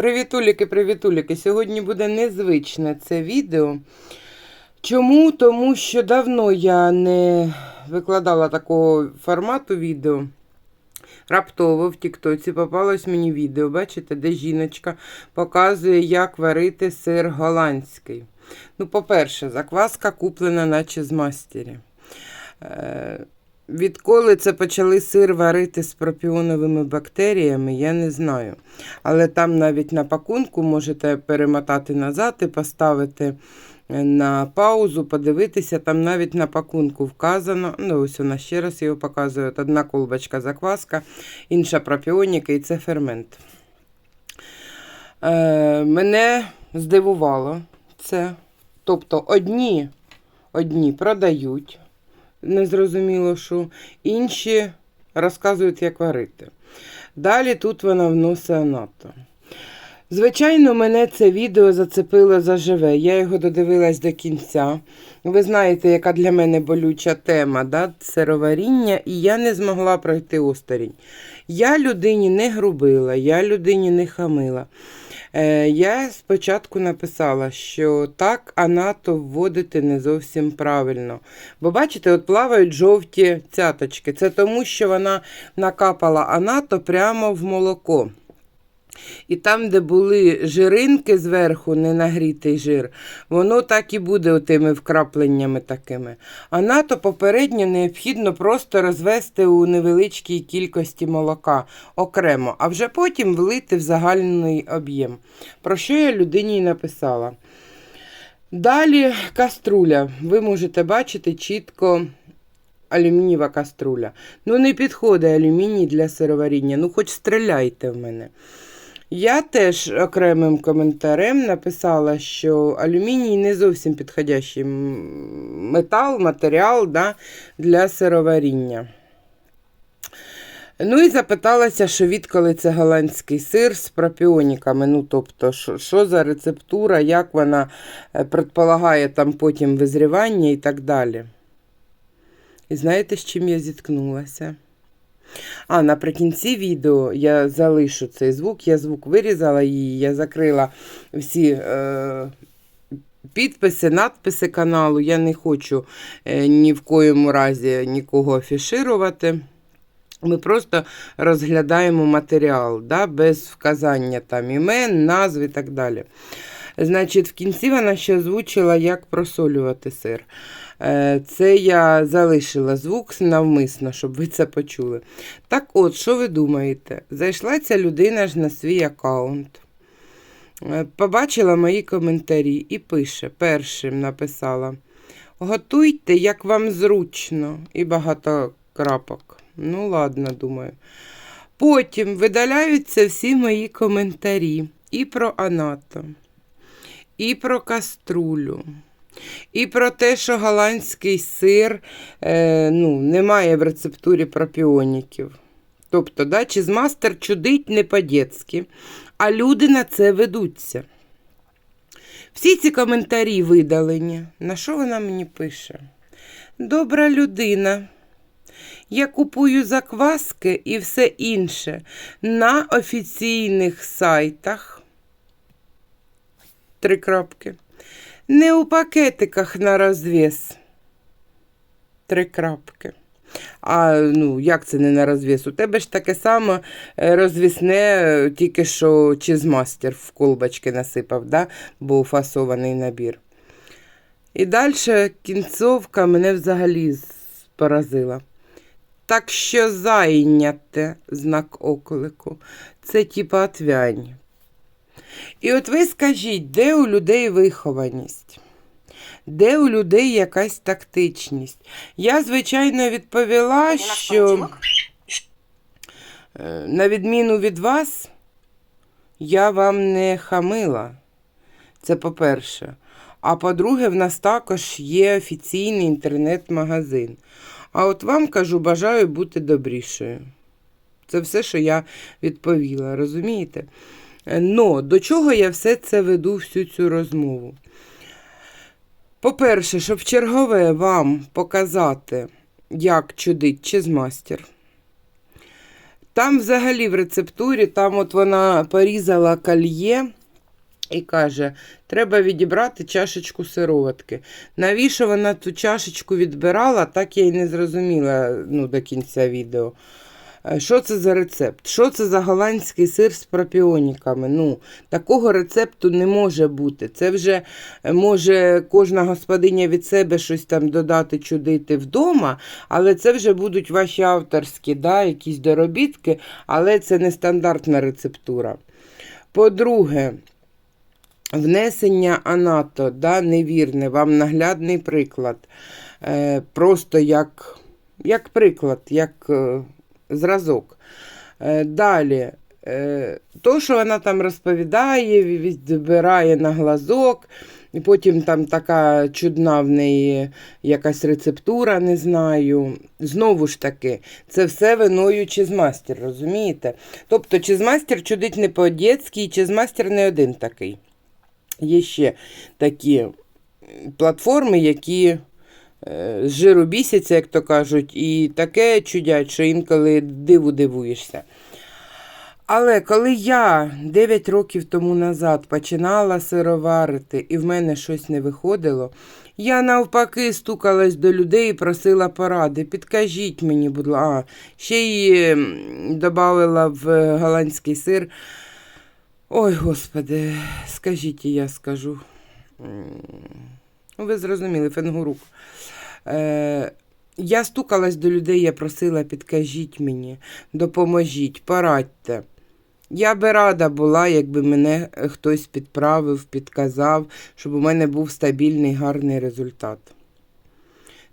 Привітуліки, привітуліки. Сьогодні буде незвичне це відео. Чому? Тому що давно я не викладала такого формату відео. Раптово в Тіктоці попалось мені відео, бачите, де жіночка показує, як варити сир голландський. Ну, по-перше, закваска куплена, наче з мастері. Відколи це почали сир варити з пропіоновими бактеріями, я не знаю. Але там навіть на пакунку можете перемотати назад і поставити е, на паузу, подивитися, там навіть на пакунку вказано. Ну, ось вона ще раз його показує. Одна колбочка закваска, інша пропіоніка, і це фермент. Е, мене здивувало це. Тобто одні, одні продають незрозуміло що, інші розказують, як варити. Далі тут вона вносить анато. Звичайно, мене це відео зацепило заживе. Я його додивилась до кінця. Ви знаєте, яка для мене болюча тема да? сироваріння, і я не змогла пройти осторонь. Я людині не грубила, я людині не хамила. Е, я спочатку написала, що так анато вводити не зовсім правильно. Бо бачите, от плавають жовті цяточки. Це тому, що вона накапала анато прямо в молоко. І там, де були жиринки зверху, не нагрітий жир, воно так і буде отими вкрапленнями такими. А нато попередньо необхідно просто розвести у невеличкій кількості молока окремо, а вже потім влити в загальний об'єм. Про що я людині й написала. Далі каструля. Ви можете бачити чітко. Алюмінієва каструля. Ну, не підходить алюміній для сироваріння. Ну, хоч стріляйте в мене. Я теж окремим коментарем написала, що алюміній не зовсім підходящий метал, матеріал да, для сироваріння. Ну і запиталася, що відколи це голландський сир з пропіоніками. Ну, тобто, що, що за рецептура, як вона е, предполагає там потім визрівання і так далі. І знаєте, з чим я зіткнулася? А, наприкінці відео я залишу цей звук. Я звук вирізала її, я закрила всі е, підписи, надписи каналу. Я не хочу е, ні в коєму разі нікого афіширувати. Ми просто розглядаємо матеріал, да, без вказання там імен, назв і так далі. Значить, в кінці вона ще озвучила, як просолювати сир. Е, Це я залишила звук навмисно, щоб ви це почули. Так от, що ви думаєте? Зайшла ця людина ж на свій аккаунт. Е, Побачила мої коментарі і пише: першим написала: Готуйте, як вам зручно, і багато крапок. Ну, ладно, думаю. Потім видаляються всі мої коментарі і про анато, і про каструлю. І про те, що голландський сир е, ну, немає в рецептурі пропіоніків. Тобто, да, чизмастер чудить не по-дєцьки, а люди на це ведуться. Всі ці коментарі видалені. На що вона мені пише? Добра людина. Я купую закваски і все інше на офіційних сайтах. Три крапки. Не у пакетиках на розв'яз. Три крапки. А ну, як це не на розв'яз? У тебе ж таке саме е, розвісне, е, тільки що чизмастер в колбочки насипав, да? був фасований набір. І далі кінцовка мене взагалі поразила. Так що зайняте знак оклику. Це типа отвянь. І от ви скажіть, де у людей вихованість? Де у людей якась тактичність? Я, звичайно, відповіла, що е, на відміну від вас, я вам не хамила. Це по-перше. А по-друге, в нас також є офіційний інтернет-магазин. А от вам кажу, бажаю бути добрішою. Це все, що я відповіла, розумієте? Е, Но до чого я все це веду, всю цю розмову? По-перше, щоб чергове вам показати, як чудить чизмастер. Там взагалі в рецептурі, там от вона порізала кольє і каже, треба відібрати чашечку сироватки. Навіщо вона ту чашечку відбирала, так я й не зрозуміла ну, до кінця відео. Е, Що це за рецепт? Що це за голландський сир з пропіоніками? Ну, такого рецепту не може бути. Це вже е, може кожна господиня від себе щось там додати, чудити вдома, але це вже будуть ваші авторські, да, якісь доробітки, але це не стандартна рецептура. По-друге, внесення анато, да, невірне, вам наглядний приклад. Е, просто як, як приклад, як зразок. Е, далі, е, то, що вона там розповідає, відбирає на глазок, і потім там така чудна в неї якась рецептура, не знаю. Знову ж таки, це все виною чизмастер, розумієте? Тобто чизмастер чудить не по-дєцьки, і чизмастер не один такий. Є ще такі платформи, які жиру бісяться, як то кажуть, і таке чудять, що інколи диву дивуєшся. Але коли я 9 років тому назад починала сироварити і в мене щось не виходило, я навпаки стукалась до людей і просила поради. Підкажіть мені, будь ласка, ще й додала в голландський сир. Ой, господи, скажіть, і я скажу. Ну, ви зрозуміли, фенгурук. Е, я стукалась до людей, я просила, підкажіть мені, допоможіть, порадьте. Я би рада була, якби мене хтось підправив, підказав, щоб у мене був стабільний гарний результат.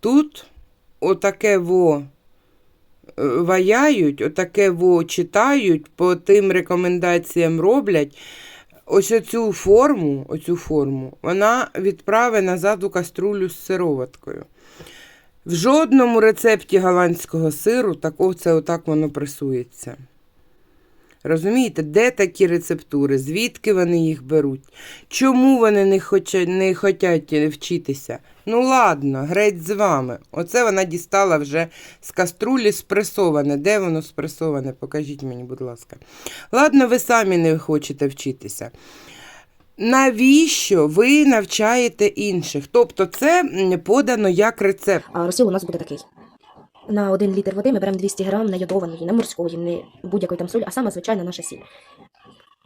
Тут отаке во е, ваяють, отаке во читають, по тим рекомендаціям роблять. Ось оцю форму, оцю форму, вона відправить назад у каструлю з сироваткою. В жодному рецепті голландського сиру такого це отак воно пресується. Розумієте, де такі рецептури? Звідки вони їх беруть? Чому вони не хочуть, не хочуть вчитися? Ну ладно, греть з вами. Оце вона дістала вже з каструлі спресоване. Де воно спресоване? Покажіть мені, будь ласка. Ладно, ви самі не хочете вчитися. Навіщо ви навчаєте інших? Тобто це подано як рецепт. А розсіл у нас буде такий. На один літр води ми беремо 200 грам не йодованої, не морської, не будь-якої там солі, а саме звичайна наша сіль.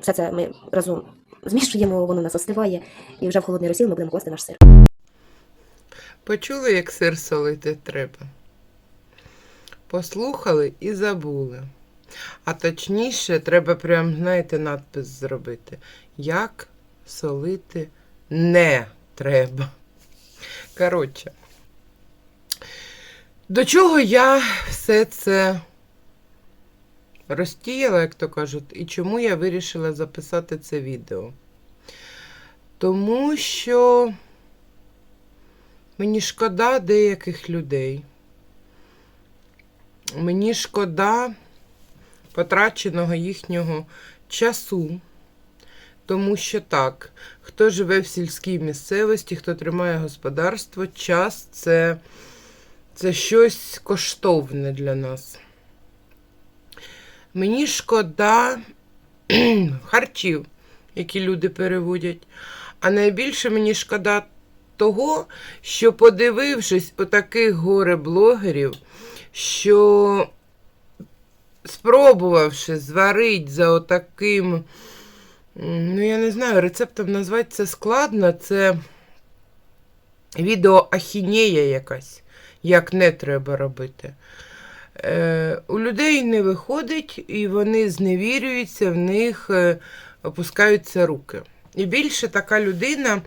Все це ми разом змішуємо, воно нас остиває, і вже в холодний розсіл ми будемо класти наш сир. Почули, як сир солити треба. Послухали і забули. А точніше, треба прям, знаєте, надпис зробити. Як солити не треба. Коротше, до чого я все це розтіяла, як то кажуть, і чому я вирішила записати це відео? Тому що. Мені шкода деяких людей. Мені шкода потраченого їхнього часу. Тому що так, хто живе в сільській місцевості, хто тримає господарство, час це, це щось коштовне для нас. Мені шкода харчів, які люди переводять. А найбільше мені шкода того, що подивившись отаких горе-блогерів, що спробувавши зварити за отаким, ну я не знаю, рецептом назвати це складно, це відео ахінея якась, як не треба робити. Е, у людей не виходить, і вони зневірюються, в них е, опускаються руки. І більше така людина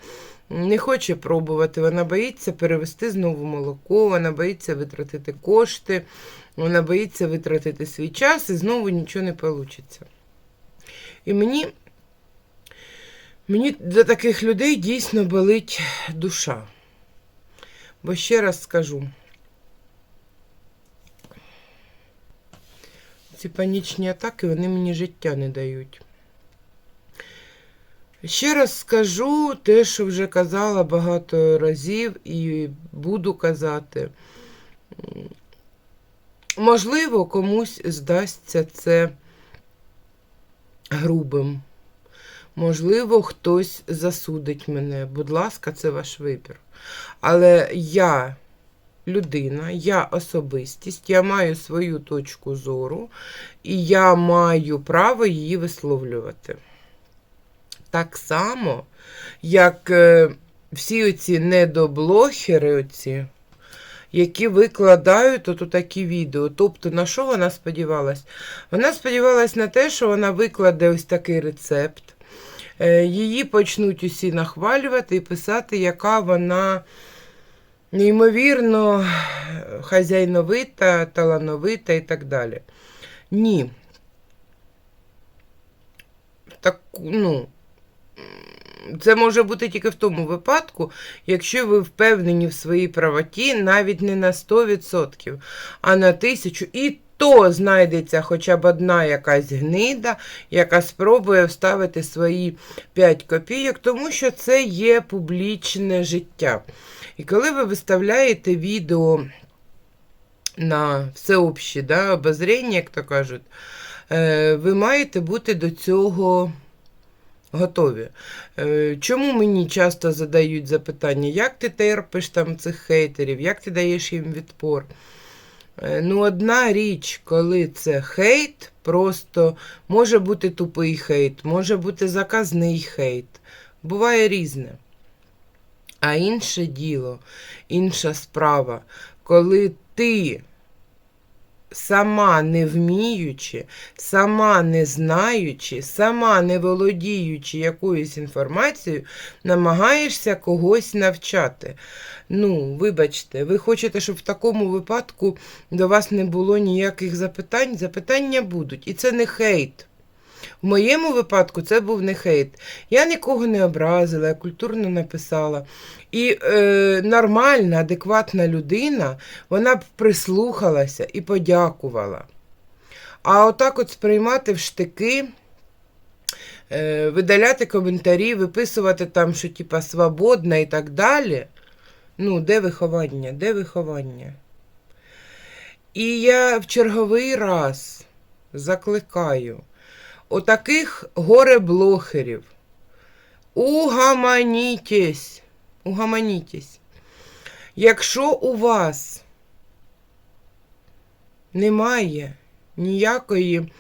не хоче пробувати, вона боїться перевести знову молоко, вона боїться витратити кошти, вона боїться витратити свій час і знову нічого не вийде. І мені, мені за таких людей дійсно болить душа. Бо ще раз скажу. Ці панічні атаки, вони мені життя не дають. Ще раз скажу те, що вже казала багато разів і буду казати. Можливо, комусь здасться це грубим. Можливо, хтось засудить мене. Будь ласка, це ваш вибір. Але я людина, я особистість, я маю свою точку зору, і я маю право її висловлювати. Так само, як е, всі оці недоблохери, оці, які викладають от такі відео. Тобто, на що вона сподівалась? Вона сподівалась на те, що вона викладе ось такий рецепт. Е, Її почнуть усі нахвалювати і писати, яка вона неймовірно хазяйновита, талановита і так далі. Ні. Так, ну, це може бути тільки в тому випадку, якщо ви впевнені в своїй правоті навіть не на 100%, а на 1000%. І то знайдеться хоча б одна якась гнида, яка спробує вставити свої 5 копійок, тому що це є публічне життя. І коли ви виставляєте відео на всеобще да, обозріння, як то кажуть, е, ви маєте бути до цього готові. Е, Чому мені часто задають запитання, як ти терпиш там цих хейтерів, як ти даєш їм відпор? Е, Ну, одна річ, коли це хейт, просто може бути тупий хейт, може бути заказний хейт. Буває різне. А інше діло, інша справа, коли ти сама не вміючи, сама не знаючи, сама не володіючи якоюсь інформацією, намагаєшся когось навчати. Ну, вибачте, ви хочете, щоб в такому випадку до вас не було ніяких запитань? Запитання будуть. І це не хейт. В моєму випадку це був не хейт. Я нікого не образила, я культурно написала. І е, нормальна, адекватна людина, вона б прислухалася і подякувала. А отак от сприймати в штики, е, видаляти коментарі, виписувати там, що типа свободна і так далі. Ну, де виховання? Де виховання? І я в черговий раз закликаю отаких горе-блохерів. Угаманітесь. Угаманітесь. Якщо у вас немає ніякої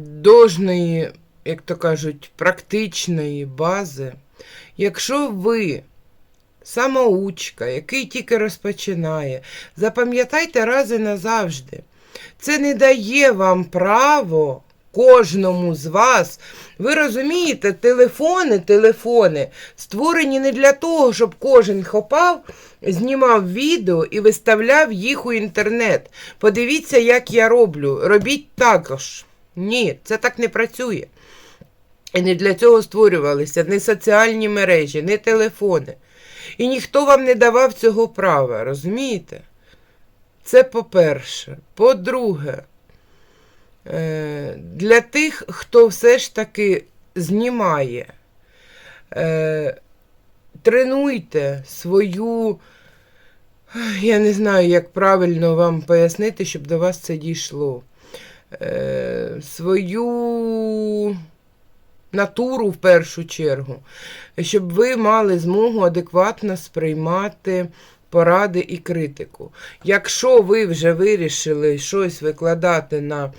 дожної, як то кажуть, практичної бази, якщо ви самоучка, який тільки розпочинає, запам'ятайте раз і назавжди. Це не дає вам право кожному з вас. Ви розумієте, телефони, телефони створені не для того, щоб кожен хопав, знімав відео і виставляв їх у інтернет. Подивіться, як я роблю. Робіть також. Ні, це так не працює. І не для цього створювалися ні соціальні мережі, ні телефони. І ніхто вам не давав цього права, розумієте? Це по-перше. По-друге, для тих, хто все ж таки знімає, е, тренуйте свою, я не знаю, як правильно вам пояснити, щоб до вас це дійшло. Е, Свою натуру в першу чергу, щоб ви мали змогу адекватно сприймати поради і критику. Якщо ви вже вирішили щось викладати на е,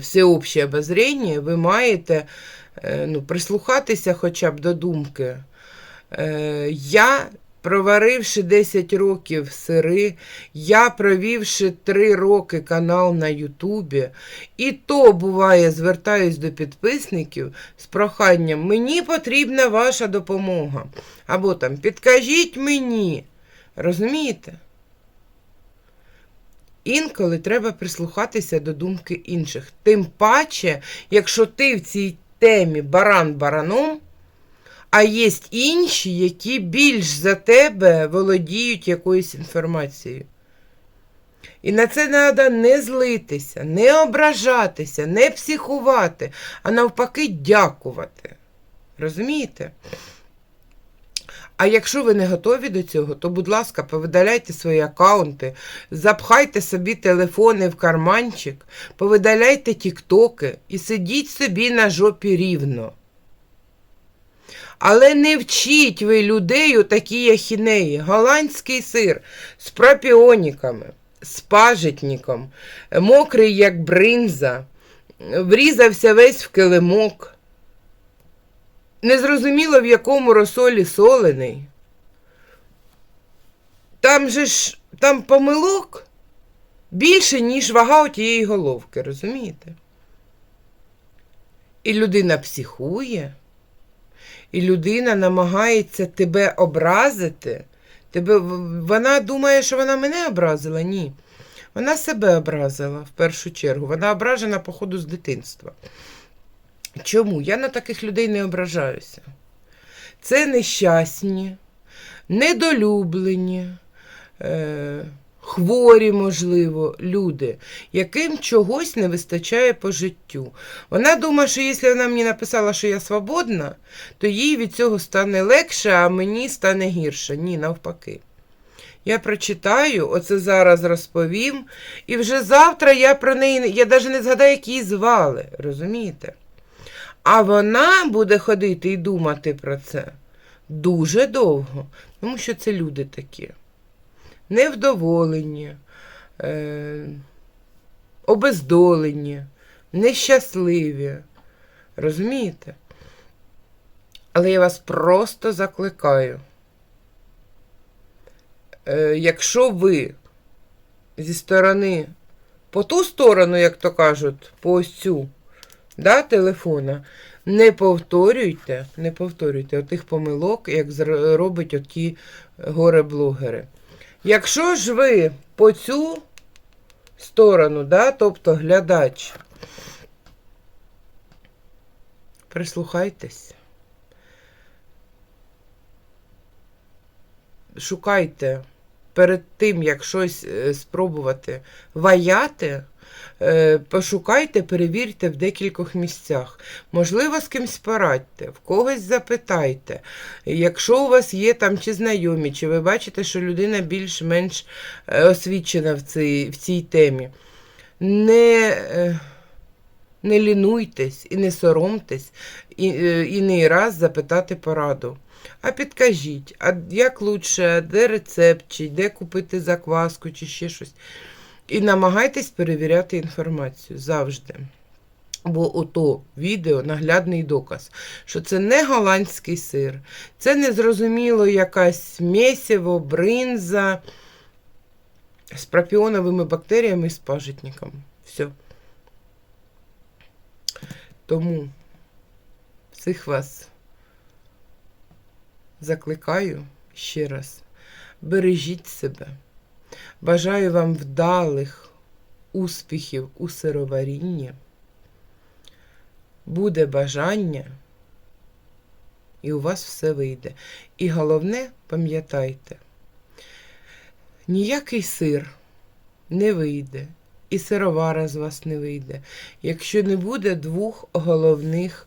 всеобще обозріння, ви маєте е, ну, прислухатися хоча б до думки. Е, Я, проваривши 10 років сири, я провівши 3 роки канал на Ютубі, і то буває, звертаюсь до підписників з проханням, мені потрібна ваша допомога. Або там підкажіть мені. Розумієте? Інколи треба прислухатися до думки інших. Тим паче, якщо ти в цій темі баран бараном, а є інші, які більш за тебе володіють якоюсь інформацією. І на це треба не злитися, не ображатися, не психувати, а навпаки дякувати. Розумієте? А якщо ви не готові до цього, то, будь ласка, повидаляйте свої аккаунти, запхайте собі телефони в карманчик, повидаляйте тіктоки і сидіть собі на жопі рівно. Але не вчіть ви людей у такій ахінеї. Голландський сир з пропіоніками, з пажитником, мокрий, як бринза, врізався весь в килимок. Незрозуміло, в якому розсолі солений. Там же ж там помилок більше, ніж вага тієї головки, розумієте? І людина психує, і людина намагається тебе образити. Тебе, вона думає, що вона мене образила? Ні. Вона себе образила в першу чергу. Вона ображена, походу, з дитинства. Чому? Я на таких людей не ображаюся. Це нещасні, недолюблені, е, хворі, можливо, люди, яким чогось не вистачає по життю. Вона думає, що якщо вона мені написала, що я свободна, то їй від цього стане легше, а мені стане гірше. Ні, навпаки. Я прочитаю, оце зараз розповім, і вже завтра я про неї, я навіть не згадаю, як її звали, розумієте? А вона буде ходити і думати про це дуже довго, тому що це люди такі. Невдоволені, е- обездолені, нещасливі. Розумієте? Але я вас просто закликаю. Е, якщо ви зі сторони, по ту сторону, як то кажуть, по ось цю, да, телефона, не повторюйте, не повторюйте отих помилок, як роблять оті горе-блогери. Якщо ж ви по цю сторону, да, тобто глядач, прислухайтесь. Шукайте перед тим, як щось е, спробувати ваяти, пошукайте, перевірте в декількох місцях. Можливо, з кимсь порадьте, в когось запитайте. Якщо у вас є там чи знайомі, чи ви бачите, що людина більш-менш е, освічена в цій, в цій темі, не, е, не лінуйтесь і не соромтесь, і, е, і не раз запитати пораду. А підкажіть, а як лучше, де рецепт, чи де купити закваску, чи ще щось. І намагайтесь перевіряти інформацію завжди. Бо ото відео наглядний доказ, що це не голландський сир, це незрозуміло якась місіво, бринза з пропіоновими бактеріями і з пажитником. Все. Тому всіх вас закликаю ще раз. Бережіть себе. Бажаю вам вдалих успіхів у сироварінні. Буде бажання, і у вас все вийде. І головне, пам'ятайте, ніякий сир не вийде, і сировара з вас не вийде, якщо не буде двох головних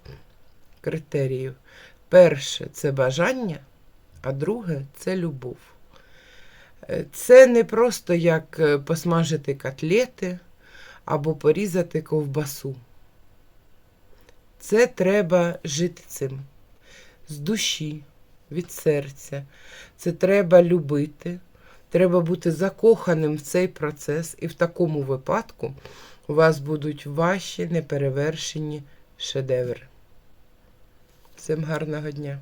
критеріїв. Перше це бажання, а друге це любов. Е, Це не просто як е, посмажити котлети або порізати ковбасу. Це треба жити цим з душі, від серця. Це треба любити, треба бути закоханим в цей процес, і в такому випадку у вас будуть ваші неперевершені шедеври. Всім гарного дня!